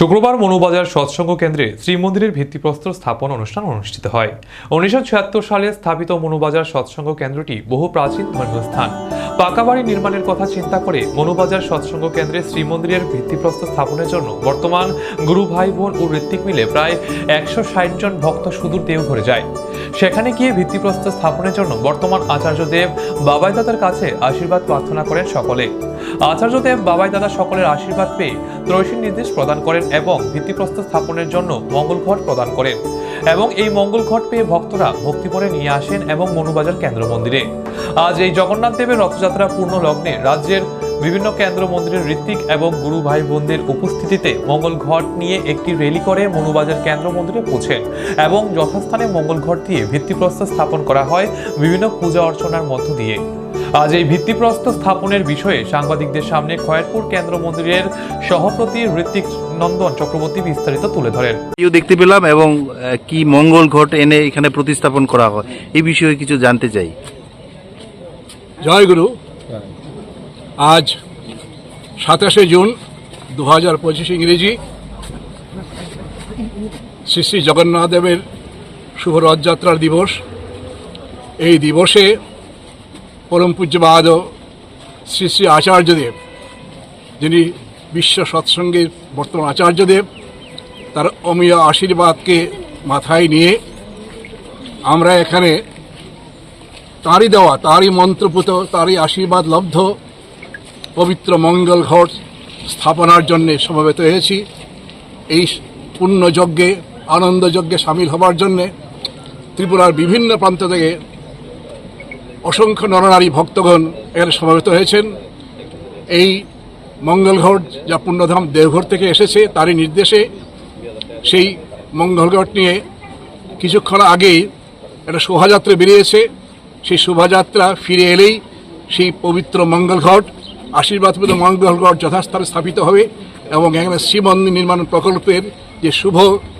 শুক্রবার মনুবাজার সৎসঙ্গ কেন্দ্রে শ্রীমন্দিরের ভিত্তিপ্রস্তর স্থাপন অনুষ্ঠান অনুষ্ঠিত হয়। উনিশশো ছিয়াত্তর সালে স্থাপিত মনুবাজার সৎসঙ্গ কেন্দ্রটি বহু প্রাচীন ধর্মীয় স্থান পাকা বাড়ি নির্মাণের কথা চিন্তা করে মনুবাজার সৎসঙ্গ কেন্দ্রে শ্রীমন্দিরের ভিত্তিপ্রস্তর স্থাপনের জন্য বর্তমান গুরু ভাই বোন ও ঋত্বিক মিলে প্রায় একশো ষাট জন ভক্ত সুদূর দেওঘরে যায়। সেখানে গিয়ে ভিত্তিপ্রস্তর স্থাপনের জন্য বর্তমান আচার্যদেব বাবাই দাদার কাছে আশীর্বাদ প্রার্থনা করেন সকলে। আচার্যদেব বাবাই দাদা সকলের আশীর্বাদ পেয়ে ত্রৈশীর নির্দেশ প্রদান করেন এবং ভিত্তিপ্রস্তর স্থাপনের জন্য মঙ্গল ঘট প্রদান করেন। এবং এই মঙ্গল ঘট পেয়ে ভক্তরা ভক্তিপরে নিয়ে আসেন এবং মনুবাজার কেন্দ্র মন্দিরে। আজ এই জগন্নাথ দেবের রথযাত্রা পূর্ণ লগ্নে রাজ্যের বিভিন্ন কেন্দ্র মন্দিরের ঋত্বিক এবং গুরু ভাই বোনদের উপস্থিতিতে মঙ্গল ঘট নিয়ে একটি রেলি করে মনুবাজার কেন্দ্র মন্দিরে পৌঁছেন এবং যথাস্থানে মঙ্গল ঘট দিয়ে ভিত্তিপ্রস্তর স্থাপন করা হয় বিভিন্ন পূজা অর্চনার মধ্য দিয়ে। আজ এই ভিত্তিপ্রস্তর স্থাপনের বিষয়ে সাংবাদিকদের সামনে খয়েরপুর কেন্দ্র মন্দিরের সভাপতি ঋত্বিক নন্দন চক্রবর্তী বিস্তারিত তুলে ধরেন। ভিডিও দেখতে পেলাম এবং কি মঙ্গল ঘট এনে এখানে প্রতিস্থাপন করা হয় এই বিষয়ে কিছু জানতে চাই। জয় গুরু। আজ সাতাশে জুন দু হাজার পঁচিশ ইংরেজি শ্রী শ্রী জগন্নাথ দেবের শুভ রথযাত্রার দিবস। এই দিবসে পরম পূজ্যবাদ শ্রী শ্রী আচার্যদেব, যিনি বিশ্ব সৎসঙ্গের বর্তমান আচার্যদেব, তার অমীয় আশীর্বাদকে মাথায় নিয়ে আমরা এখানে তারই দেওয়া, তারই মন্ত্রপুত, তারই আশীর্বাদ লব্ধ, পবিত্র মঙ্গল ঘট স্থাপনার জন্যে সমবেত হয়েছি। এই পুণ্যযজ্ঞে, আনন্দযজ্ঞে সামিল হবার জন্যে ত্রিপুরার বিভিন্ন প্রান্ত থেকে অসংখ্য নরনারী ভক্তগণ এখানে সমবেত হয়েছেন। এই মঙ্গলঘট যা পুণ্যধাম দেওঘর থেকে এসেছে, তারই নির্দেশে সেই মঙ্গল ঘট নিয়ে কিছুক্ষণ আগেই একটা শোভাযাত্রা বেরিয়েছে। সেই শোভাযাত্রা ফিরে এলেই সেই পবিত্র মঙ্গল ঘট আশীর্বাদপূর্ণ মঙ্গল ঘট যথাস্থানে স্থাপিত হবে এবং এখানে শ্রীমন্দির নির্মাণ প্রকল্পের যে শুভ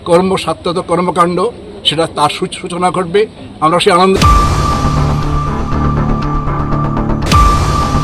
কর্ম, সাত্তত কর্মকাণ্ড, সেটা তার সূচনা ঘটবে। আমরা সেই আনন্দ